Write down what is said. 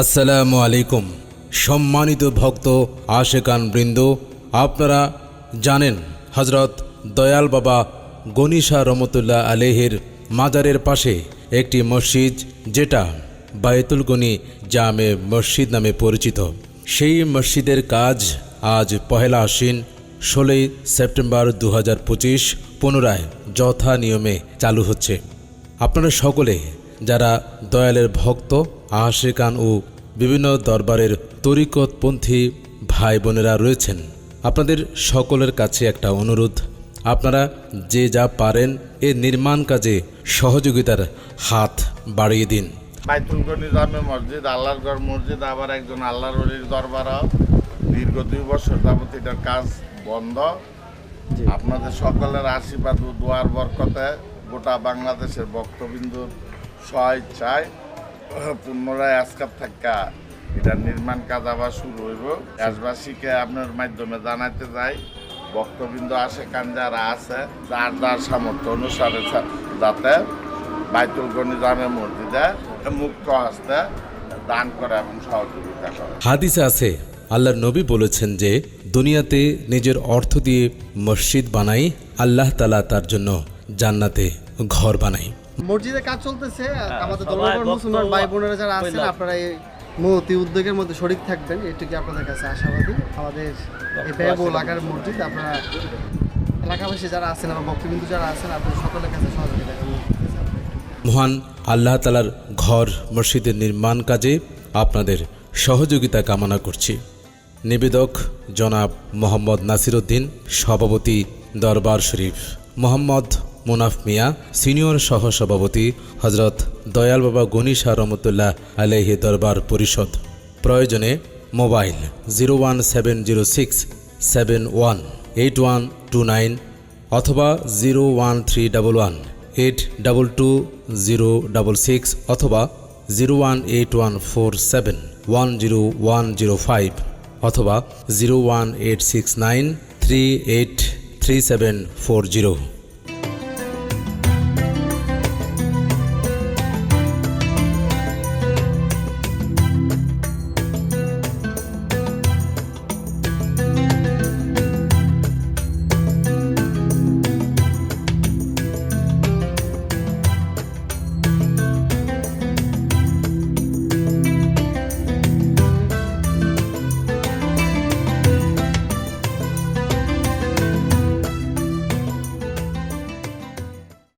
আসসালামু আলাইকুম। সম্মানিত ভক্ত, আশেকান বৃন্দ, আপনারা জানেন হজরত দয়াল বাবা গনিশা রহমতুল্লাহ আলেহের মাজারের পাশে একটি মসজিদ, যেটা বায়তুল গনি জামে মসজিদ নামে পরিচিত। সেই মসজিদের কাজ আজ পহেলা আশ্বিন, ষোলোই সেপ্টেম্বর দু হাজার পঁচিশ, পুনরায় যথা নিয়মে চালু হচ্ছে। আপনারা সকলে যারা দয়ালের ভক্ত আশেকান ও বিভিন্ন দরবারের তরিকতপন্থী ভাই বোনেরা রয়েছেন আপনাদের সকলের কাছে একটা অনুরোধ। আপনারা যে যা পারেন এ নির্মাণ কাজে সহযোগিতার হাত বাড়িয়ে দিন। বাইতুল গনি জামে মসজিদ আল্লাহর ঘর মসজিদ আবার একজন আল্লাহর অলির দরবার। দীর্ঘ দুই বছর যাবত এটার কাজ বন্ধ। আপনাদের সকলের আশীর্বাদ ও দোয়ার বরকতে গোটা বাংলাদেশের ভক্তবিন্দুর স্বইচ্ছায় পুনরায় আজকার থাকা। এটা নির্মাণ কাজ আবার শুরু হইব। দেশবাসীকে আপনার মাধ্যমে জানাতে যাই ভক্তবৃন্দ আসে কান যারা আছে, যার যার সামর্থ্য অনুসারে যাতে বাইতুল গনি জামে মসজিদে মুক্ত হস্তে দান করে এবং সহযোগিতা করে। হাদিসে আছে, আল্লাহর নবী বলেছেন যে, দুনিয়াতে নিজের অর্থ দিয়ে মসজিদ বানাই, আল্লাহ তালা তার জন্য জান্নাতে ঘর বানাই। মসজিদে কাজ চলতেছে আমাদের সবাই দলবল মুসলমান ভাই বোনেরা যারা আছেন আপনারা এই মহতি উদ্যোগের মধ্যে শরিক থাকবেন এটুকু আপনাদের কাছে আশাবাদী। আমাদের এই ব্যয়বহুল আকার মসজিদ আপনারা এলাকাবাসী যারা আছেন আমার ভক্তবিন্দু যারা আছেন আপনাদের সকলের কাছে সহযোগিতা মহান আল্লাহ তালার ঘর মসজিদের নির্মাণ কাজে আপনাদের সহযোগিতা কামনা করছি। নিবেদক জনাব মোহাম্মদ নাসিরুদ্দিন সভাপতি দরবার শরীফ মোহাম্মদ মুনাফ মিয়া, সিনিয়র সহ সভাপতি হজরত দয়াল বাবা গনিশা রহমতুল্লাহ আলহি দরবার পরিষদ। প্রয়োজনে mobile zero one seven zero six seven one eight one two nine অথবা zero one three double one eight double two zero double six অথবা zero one eight one four seven one zero one zero five অথবা zero one eight six nine three eight three seven four zero.